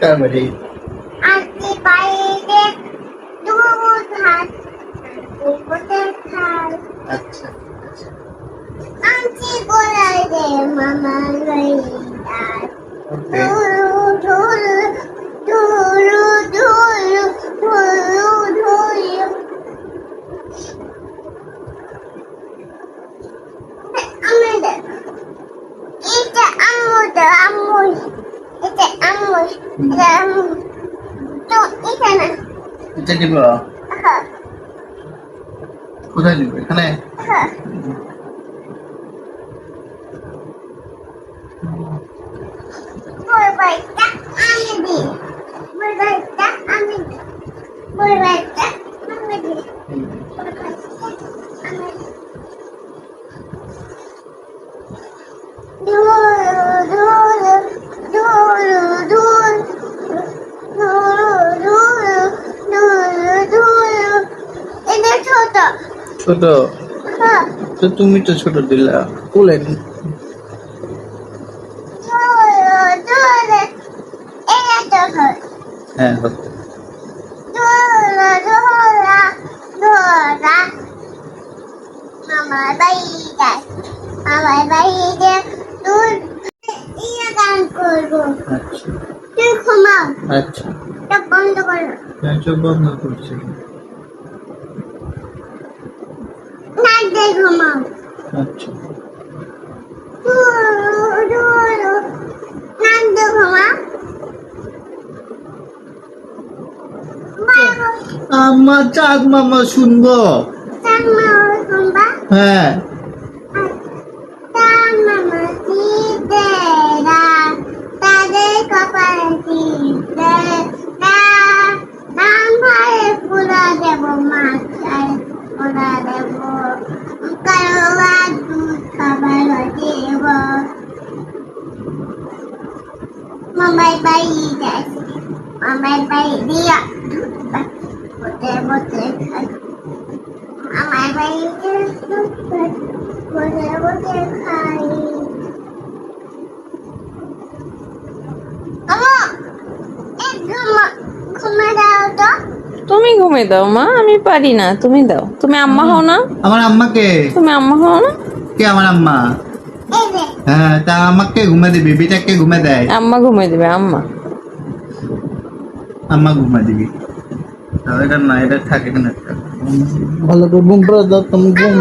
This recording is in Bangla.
তারপরে আজকে বাইরে দুধ ভাত বসে খাই আচ্ছা আনছি গোড়ায় রে মামা লইদার এটা দিব কোথায় দিব এখানে? হ্যাঁ ছোট। তো তুমি তো ছোট দিলা কুলেন হ্যাঁ আমার বাড়িতে আমার বাড়িতে তোর ইয়ে গান করব আচ্ছা। তুই ঘুমাও। আচ্ছা। বন্ধ করো। হ্যাঁ চোখ বন্ধ করছি। আচ্ছা ঘুমাও বাবু আমার চাঁদ মামা শুনব হ্যাঁ মামাই বাড়ি দিয়া বসে বসে খাই আমার বাড়িতে বসে খাই ঘুমা ঘুমা তুমি ঘুমে দাও মা আমি পারি না তুমি দাও। তুমি আম্মা হও না? আমার আম্মাকে? তুমি আম্মা হও না? কে আমার আম্মা? হ্যাঁ তা আমাকে ঘুমে দিবি বেটাকে ঘুমে দেয়। আম্মা ঘুমিয়ে দিবে আম্মা। আম্মা ঘুমা দিবি। তাহলে এটা না এটা থাকে না ভালো করে ঘুম পড়ে দাও তুমি ঘুম।